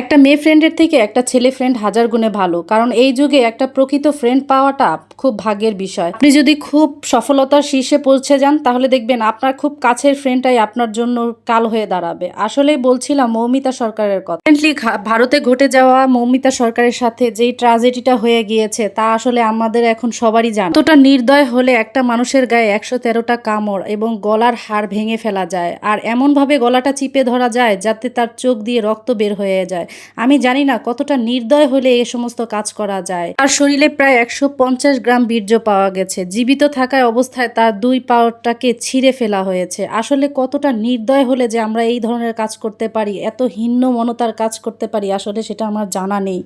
একটা মেয়ে ফ্রেন্ডের থেকে একটা ছেলে ফ্রেন্ড হাজার গুণে ভালো, কারণ এই যুগে একটা প্রকৃত ফ্রেন্ড পাওয়াটা খুব ভাগ্যের বিষয়। আপনি যদি খুব সফলতার শীর্ষে পৌঁছে যান, তাহলে দেখবেন আপনার খুব কাছের ফ্রেন্ডটাই আপনার জন্য কাল হয়ে দাঁড়াবে। আসলেই বলছিলাম মৌমিতা সরকারের কথা। রিসেন্টলি ভারতে ঘটে যাওয়া মৌমিতা সরকারের সাথে যেই ট্রাজেডিটা হয়ে গিয়েছে, তা আসলে আমাদের এখন সবারই জানা। এতটা নির্দয় হলে একটা মানুষের গায়ে একশো তেরোটা কামড় এবং গলার হাড় ভেঙে ফেলা যায়, আর এমনভাবে গলাটা চিপে ধরা যায় যাতে তার চোখ দিয়ে রক্ত বের হয়ে যায়। আমি জানি না কতটা নির্দয় হলে এ সমস্ত কাজ করা যায়। তার শরীরে প্রায় একশো পঞ্চাশ গ্রাম বীর্য পাওয়া গেছে। জীবিত থাকায় অবস্থায় তার দুই পাওয়ারটাকে ছিঁড়ে ফেলা হয়েছে। আসলে কতটা নির্দয় হলে যে আমরা এই ধরনের কাজ করতে পারি, এত হিন্ন মনতার কাজ করতে পারি, আসলে সেটা আমার জানা নেই।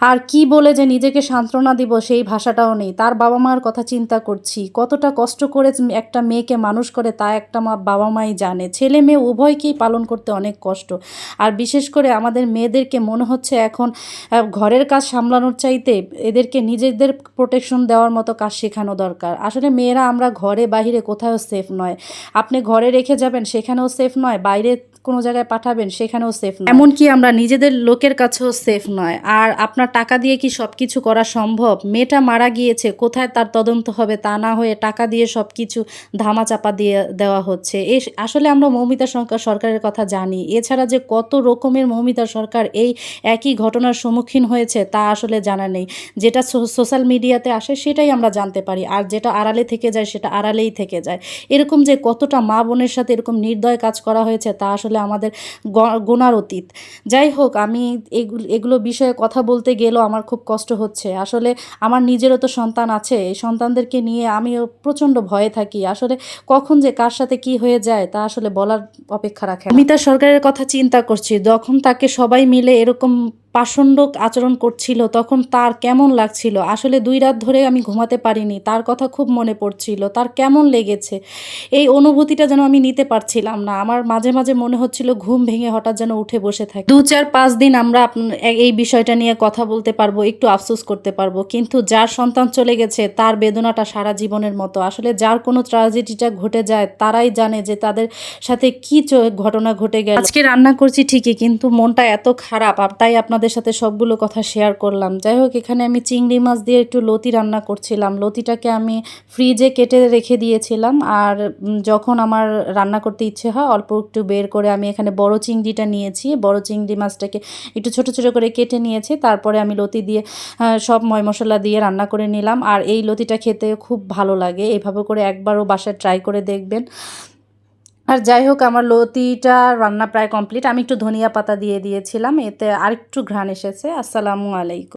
আর কি বলে যে নিজেকে সান্ত্বনা দিব সেই ভাষাটাও নেই। তার বাবা মার কথা চিন্তা করছি। কতটা কষ্ট করে একটা মেয়েকে মানুষ করে তা একটা মা বাবা মাই জানে। ছেলে মেয়ে উভয়কেই পালন করতে অনেক কষ্ট। আর বিশেষ করে আমাদের মেয়েদেরকে মনে হচ্ছে এখন ঘরের কাজ সামলানোর চাইতে এদেরকে নিজেদের প্রোটেকশন দেওয়ার মতো কাজ শেখানো দরকার। আসলে মেয়েরা আমরা ঘরে, বাহিরে কোথাও সেফ নয়। আপনি ঘরে রেখে যাবেন, সেখানেও সেফ নয়, বাইরে কোনো জায়গায় পাঠাবেন, সেখানেও সেফ নয়। এমনকি আমরা নিজেদের লোকের কাছেও সেফ নয়। আর আপনার টাকা দিয়ে কি সব কিছু করা সম্ভব? মেয়েটা মারা গিয়েছে, কোথায় তার তদন্ত হবে তা না হয়ে টাকা দিয়ে সব কিছু ধামাচাপা দিয়ে দেওয়া হচ্ছে। এ আসলে আমরা মৌমিতা সরকার সরকারের কথা জানি। এছাড়া যে কত রকমের মৌমিতা সরকার এই একই ঘটনার সম্মুখীন হয়েছে তা আসলে জানা নেই। যেটা সোশ্যাল মিডিয়াতে আসে সেটাই আমরা জানতে পারি। আর যেটা আড়ালে থেকে যায় সেটা আড়ালেই থেকে যায়। এরকম যে কতটা মা বোনের সাথে এরকম নির্দয় কাজ করা হয়েছে তা আসলে আমাদের গ- গোনার অতীত। যাই হোক, আমি এগুলো এগুলো বিষয়ে কথা বলতে গেলেও আমার খুব কষ্ট হচ্ছে। আসলে আমার নিজেরও তো সন্তান আছে, এই সন্তানদেরকে নিয়ে আমিও প্রচণ্ড ভয়ে থাকি। আসলে কখন যে কার সাথে কি হয়ে যায়, তা আসলে বলার অপেক্ষা রাখে অমিতা সরকারের কথা চিন্তা করছি, যখন তাকে সবাই মিলে এরকম পাষণ্ড আচরণ করছিল, তখন তার কেমন লাগছিল? আসলে দুই রাত ধরে আমি ঘুমাতে পারিনি, তার কথা খুব মনে পড়ছিল, তার কেমন লেগেছে? এই অনুভূতিটা যেন আমি নিতে পারছিলাম না, আমার মাঝে মাঝে মনে হচ্ছিল ঘুম ভেঙে হঠাৎ যেন উঠে বসে থাকি। দু চার পাঁচ দিন আমরা এই বিষয়টা নিয়ে কথা বলতে পারব, একটু আফসোস করতে পারব, কিন্তু যার সন্তান চলে গেছে, তার বেদনাটা সারা জীবনের মতো। আসলে যার কোনো ট্রাজেডিটা ঘটে যায়, তারাই জানে যে তাদের সাথে কি ঘটনা ঘটে গেল। আজকে রান্না করছি ঠিকই, কিন্তু মনটা এত খারাপ তাই আপনাদের সাথে সবগুলো কথা শেয়ার করলাম। যাই হোক, এখানে আমি চিংড়ি মাছ দিয়ে একটু লতি রান্না করছিলাম। লতিটাকে আমি ফ্রিজে কেটে রেখে দিয়েছিলাম আর যখন আমার রান্না করতে ইচ্ছে হয়, অল্প একটু বের করে আমি এখানে বড় চিংড়িটা নিয়েছি। বড় চিংড়ি মাছটাকে একটু ছোট ছোট করে কেটে নিয়েছি। তারপরে আমি লতি দিয়ে সব ময় মশলা দিয়ে রান্না করে নিলাম। আর এই লতিটা খেতে খুব ভালো লাগে। এভাবে করে একবারও বাসায় ট্রাই করে দেখবেন। আর যাই হোক, আমার লতিটা রান্না প্রায় কমপ্লিট আমি একটু ধনিয়া পাতা দিয়ে দিয়েছিলাম, এতে আরেকটু ঘ্রাণ এসেছে। আসসালামু আলাইকুম।